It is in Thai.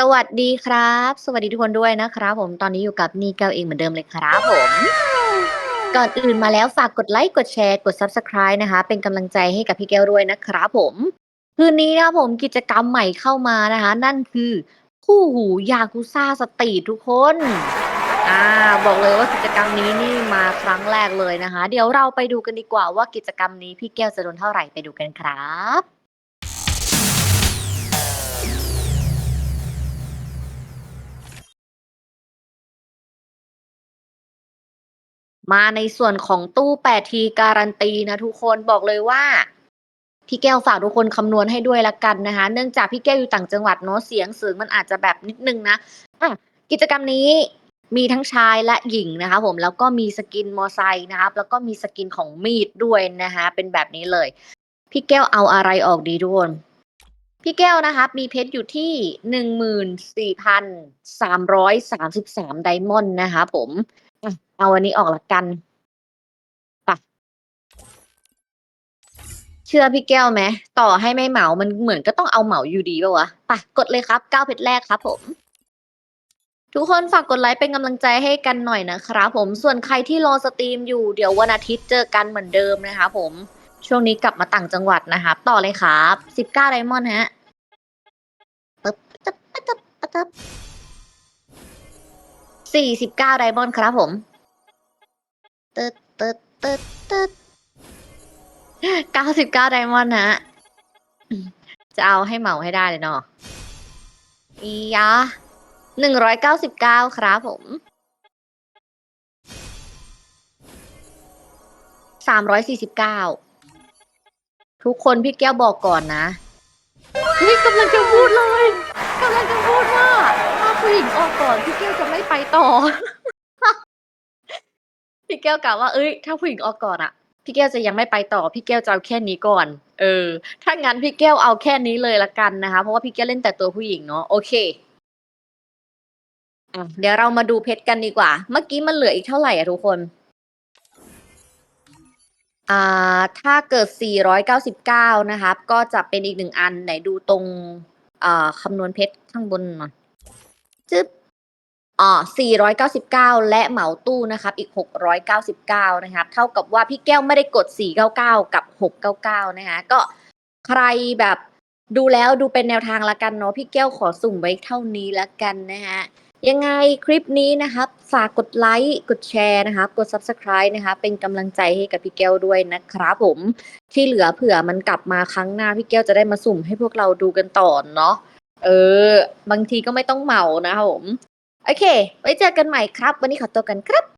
สวัสดีครับ สวัสดีทุกคนด้วยนะครับผมตอนนี้อยู่กับนี่แก้วเองเหมือนเดิมเลยครับผม ก่อนอื่นมาแล้วฝากกดไลค์กดแชร์กด Subscribe นะคะ เป็นกำลังใจให้กับพี่แก้วด้วยนะครับผม คืนนี้นะครับผมกิจกรรมใหม่เข้ามานะคะ นั่นคือคู่หูยากุซ่าสตรีททุกคนอ่าบอกเลยว่ากิจกรรมนี้นี่มาครั้งแรกเลยนะคะ เดี๋ยวเราไปดูกันดีกว่าว่ากิจกรรมนี้พี่แก้วจะโดนเท่าไหร่ไปดูกันครับ มาในส่วนของตู้8ทีการันตีนะทุกคนบอกเลยว่า พี่แก้วฝากทุกคนคำนวณให้ด้วยละกันนะคะ เนื่องจากพี่แก้วอยู่ต่างจังหวัดเนาะเสียงเสื่อมันอาจจะแบบนิดนึงนะะกิจกรรมนี้มีทั้งชายและหญิงนะคะผมแล้วก็มีสกินมอไซค์นะครับแล้วก็มีสกินของมีดด้วยนะคะเป็นแบบนี้เลย พี่แก้วเอาอะไรออกดีทุกคนพี่แก้วนะครับมีเพชรอยู่ที่หนึ่งหมื่นสี่พันสามร้อยสามสิบสามไดมอนด์นะคะผมอะเอาอันนี้ออกละกันไปะเชื่อพี่แก้วไหมต่อให้ไม่เหมา มันเหมือนก็ต้องเอาเหมาอยู่ดีป่าวะไปะกดเลยครับเก้าเพชรแรกครับ ผม ทุกคนฝากกดไลค์เป็นกำลังใจให้กันหน่อยนะครับผมส่วนใครที่รอสตรีมอยู่เดี๋ยววันอาทิตย์เจอกันเหมือนเดิมนะคะผมช่วงนี้กลับมาต่างจังหวัดนะครับต่อเลยครับสิบเก้าไดมอนด์ฮะปึ๊บปึ๊บปึ๊บตึ๊บ สี่สิบเก้าไดมอนด์ครับผมตึ๊ดตึ๊ดตึ๊ดตึ๊ดเก้าสิบเก้าไดมอนด์ฮะจะเอาให้เหมาให้ได้เลยเนาะอียะหนึ่งร้อยเก้าสิบเก้าครับผมสามร้อยสี่สิบเก้าทุกคนพี่แก้วบอกก่อนนะเฮ้ยกำลังจะพูดเลยกำลังจะพูดว่า ผู้หญิงออกก่อนพี่แก้วจะไม่ไปต่อ พี่แก้วกล่าวว่าเอ้ย ถ้าผู้หญิงออกก่อนอะพี่แก้วจะยังไม่ไปต่อ พี่แก้วจะเอาแค่นี้ก่อน เออ ถ้างั้นพี่แก้วเอาแค่นี้เลยละกันนะคะ เพราะว่าพี่แก้วเล่นแต่ตัวผู้หญิงเนาะ โอเคอะเดี๋ยวเรามาดูเพชรกันดีกว่า เมื่อกี้มันเหลืออีกเท่าไหร่อะทุกคน อ่า ถ้าเกิด 499 นะครับ ก็จะเป็นอีกหนึ่งอัน ไหนดูตรง อ่าคำนวณเพชรข้างบนหน่อย จึ๊บอ๋อ499 และเหมาตู้นะครับ อีก 699 นะครับ เท่ากับว่าพี่แก้วไม่ได้กด 499 กับ 699 นะคะ ก็ใครแบบดูแล้วดูเป็นแนวทางละกันเนาะ พี่แก้วขอสุ่มไว้เท่านี้ละกันนะคะยังไงคลิปนี้นะครับฝากกดไลค์กดแชร์นะครับกด Subscribe นะคะเป็นกำลังใจให้กับพี่แก้วด้วยนะครับผมที่เหลือเผื่อมันกลับมาครั้งหน้าพี่แก้วจะได้มาสุ่มให้พวกเราดูกันต่อเนาะ เออ บางทีก็ไม่ต้องเหมานะครับผม โอเค ไว้เจอกันใหม่ครับ วันนี้ขอตัวกันครับ